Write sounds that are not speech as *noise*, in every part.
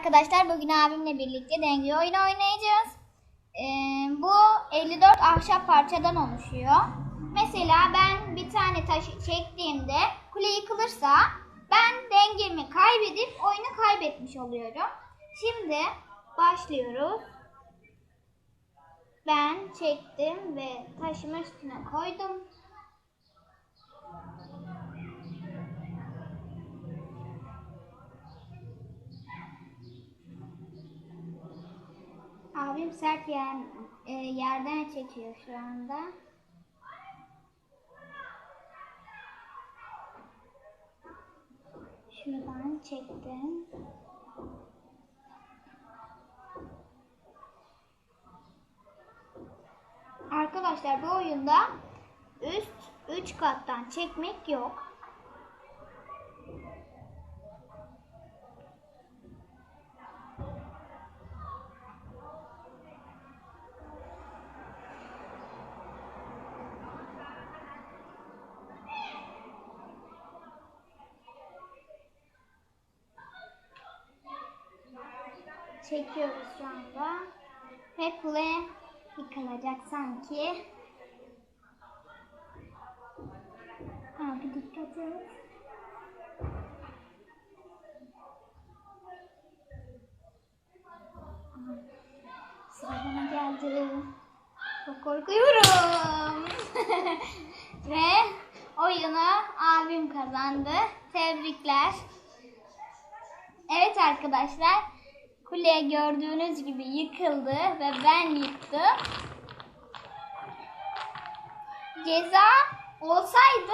arkadaşlar bugün abimle birlikte denge oyunu oynayacağız. Ee, bu 54 ahşap parçadan oluşuyor. Mesela ben bir tane taşı çektiğimde kule yıkılırsa ben dengemi kaybedip oyunu kaybetmiş oluyorum. Şimdi başlıyoruz. Ben çektim ve taşımı üstüne koydum. Abim sert yer, e, yerden çekiyor şu anda. Şuradan çektim. Arkadaşlar bu oyunda üst 3 kattan çekmek yok. Çekiyoruz şu anda. Ve kule yıkılacak sanki. Abi dikkat et. Sıra geldi. Çok korkuyorum. *laughs* Ve oyunu abim kazandı. Tebrikler. Evet arkadaşlar. Kule gördüğünüz gibi yıkıldı ve ben yıktım. Ceza olsaydı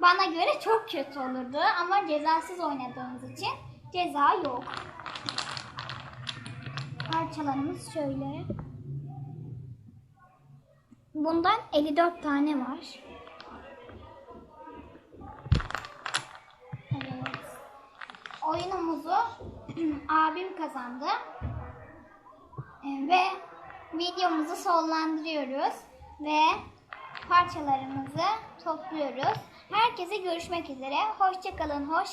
bana göre çok kötü olurdu ama cezasız oynadığımız için ceza yok. Parçalarımız şöyle. Bundan 54 tane var. Evet. Oyunumuzu abim kazandı. Ee, Ve videomuzu sonlandırıyoruz ve parçalarımızı topluyoruz. Herkese görüşmek üzere. Hoşçakalın, hoş.